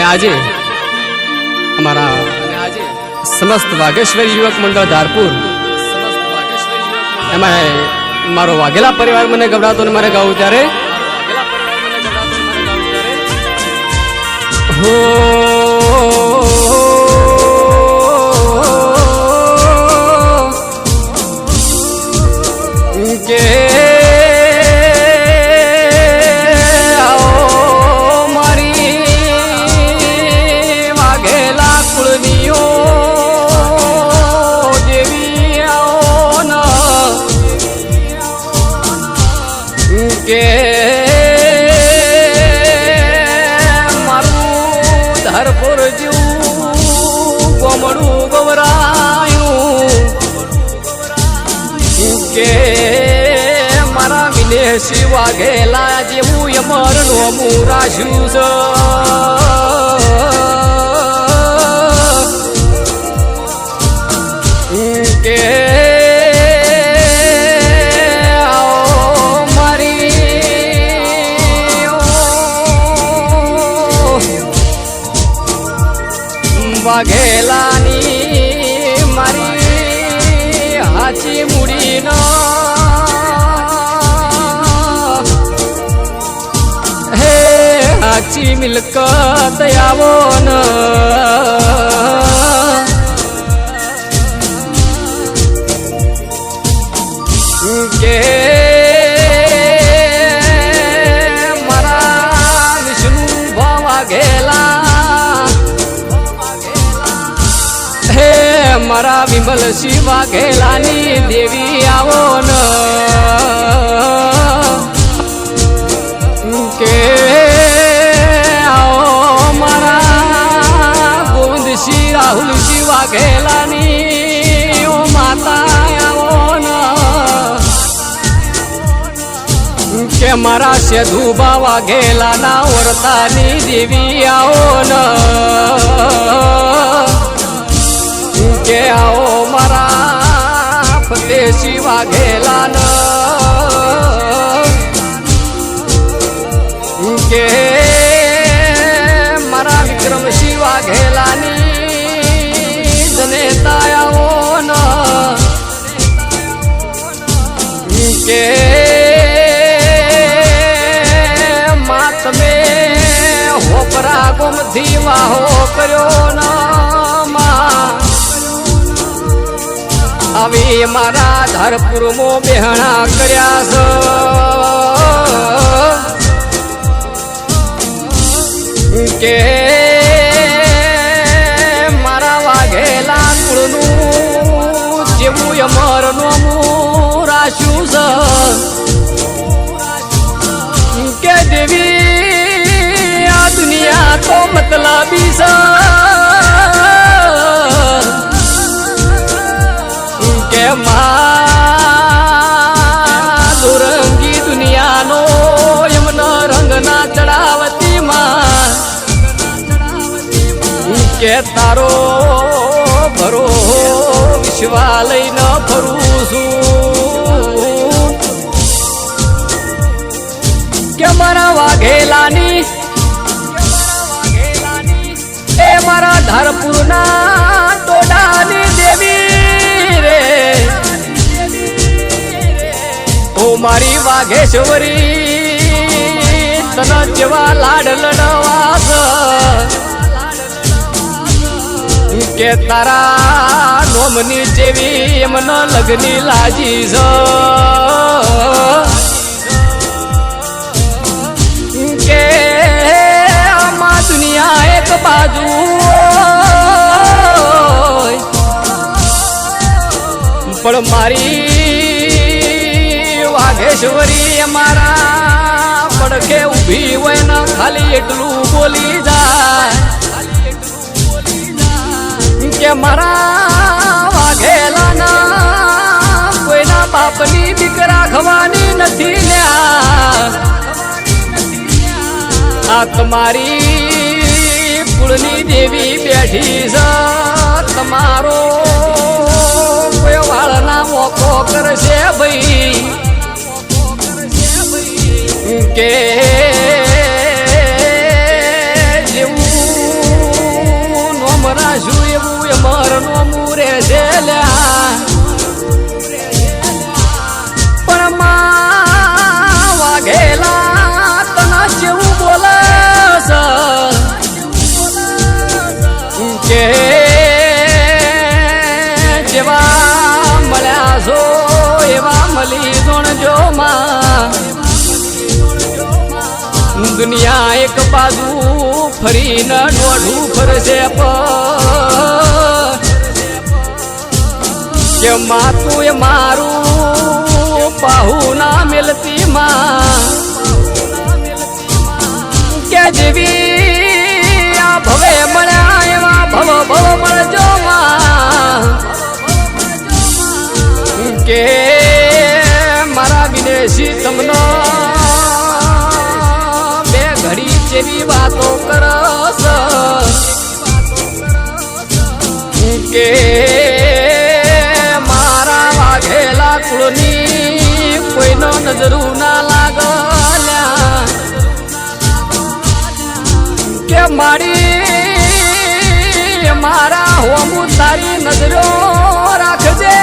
અને આજે અમારા સમસ્ત વાઘેશ્વરી યુવક મંડળ ધારપુર, એમાં મારો વાઘેલા પરિવાર મને ગભરાતો ને મારે ગાવું ત્યારે? હો, કે વિદેશી ગેલા જેવું યમર નો રાખ્યું છે. મિલકત આવો ન. કે મારા વિષ્ણુ ભાવા ગેલા. હે મારા વિમલ શિવા ઘેલાની દેવી આવો ન. મારા સેધુ બાવા ગેલાના ઓરતાની દેવી આવો ન. કે આવો મારા ફતે શિવા ગેલા ન કે મારા વિક્રમ શિવા ઘેલાની જનેતા આવો ન. કે વાહો કર્યો આવી મારા ધરપુરમાં બેહણા કર્યા છે કે મારા વાઘેલા કુળનું જેવું અમર વિશ્વા લઈને ફરું છું કે મારા વાઘેલાની એ મારા ધારપુરના ટોડાની દેવી રે ઓ મારી વાઘેશ્વરી તન જેવા લાડ લડવાસ કે તારા નોમની જેવી એમનો લગની લાજી છે કે આમાં દુનિયા એક બાજુ પણ મારી વાઘેશ્વરી અમારા પડખે ઊભી હોય ને ખાલી એટલું બોલી જાય. મારા વાઘેલાના કોઈના બાપની બીક રાખવાની નથી આ તમારી કુળની દેવી બેઠી છે. તમારો કોઈ વાળના મોકો કરશે ભાઈ. કે દુનિયા એક બાજુ ફરીને દોઢું ફરશે કે માતું એ મારું પાહુ ના મિલતી માં. કે જેવી આ ભવે મળ્યા એવા ભવ ભવ મળજો માં. કે મારા વિદેશી તમને જેવી વાતો કરસ. કે મારા વાઘેલા કુળની કોઈનો નજરું ના લાગલ્યા. કે મારી મારા હોમું તારી નજરો રાખજે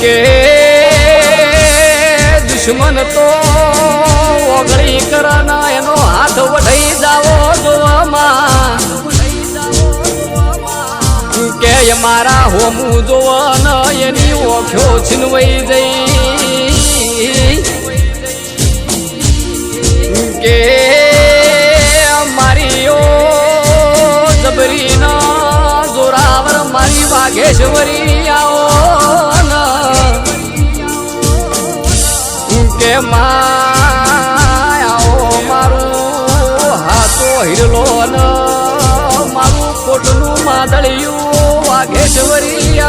કે દુશ્મન તો ઓગળી કરના એનો હાથ વઢઈ જાવો જોવામાં. કે મારા હોમું જોવાન, એની ઓખ્યો છીનવાઈ જઈ. કે મારી ઓ જબરી ના જોરાવર મારી વાઘેશ્વરી આવો ન. કે માયાઓ માદળિયું વાઘેશ્વરી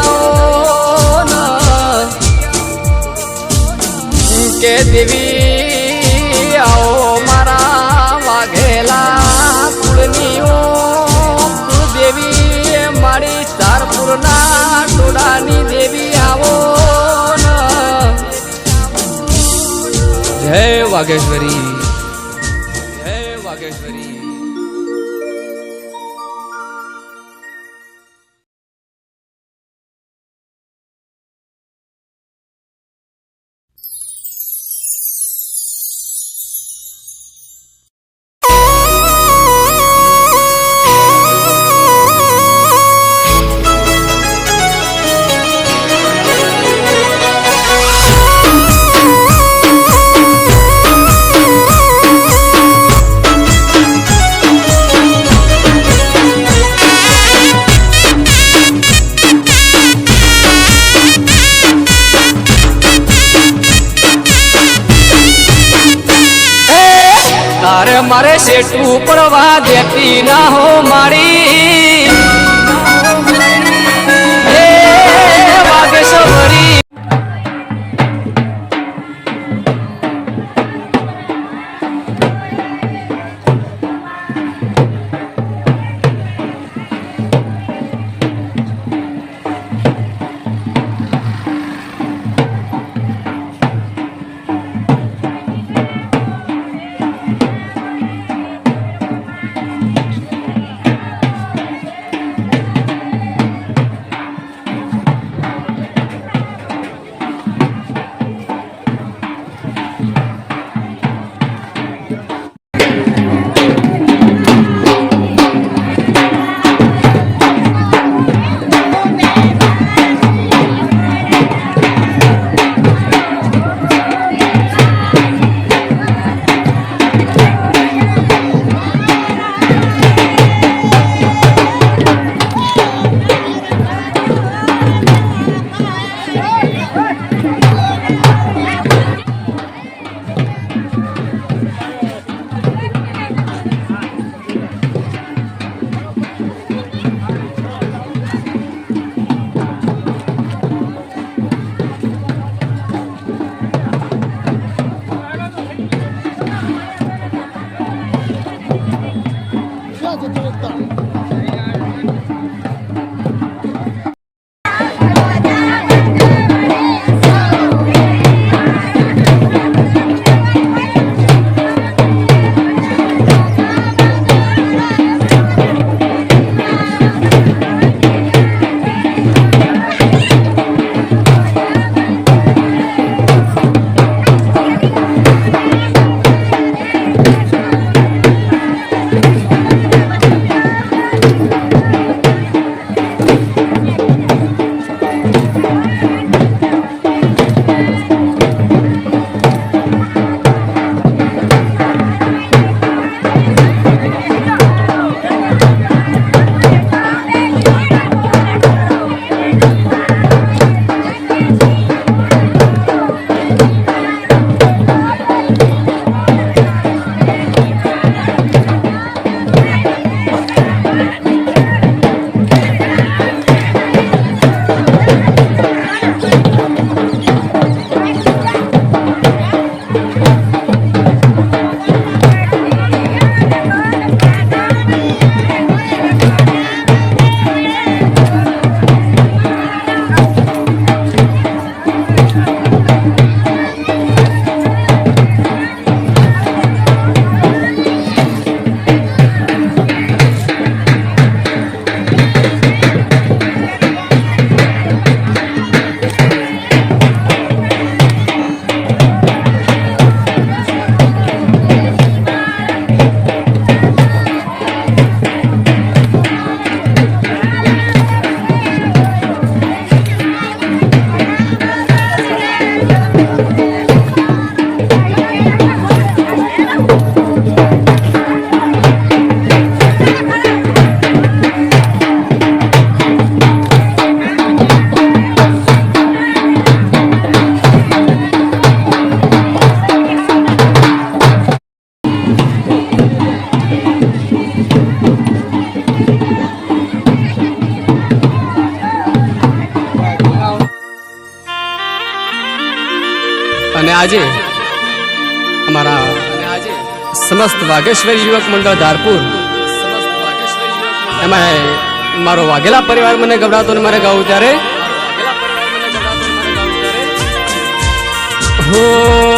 કે દેવી આવો મારા વાઘેલા કુળનીઓ દેવી મારી ચારપુરના ટોડાની દેવી આવો જય વાઘેશ્વરી. મારે શેઠું પડવા દેતી ના હો મારી. カート取った。આજે અમારા સમસ્ત વાઘેશ્વરી યુવક મંડળ ધારપુર એમાં મારો વાઘેલા પરિવાર મને ગભરાતો ને મારે ગાવું ત્યારે હો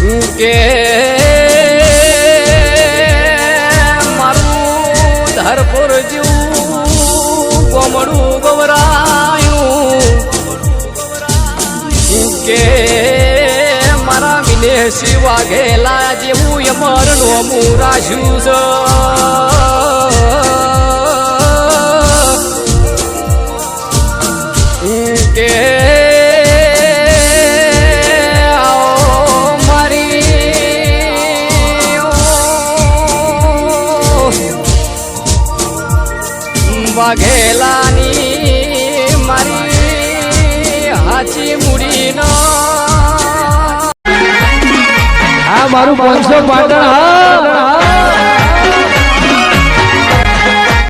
કે મારું ધરપુર જેવું ગોમડું ગવરાયું. કે મારા વિદેશી વાઘેલા જેવું યમરનું મુરાશું છે. કે વાઘેલાની મારી હાચી મૂડીનો. આ મારું પાંચસો પાટણ હા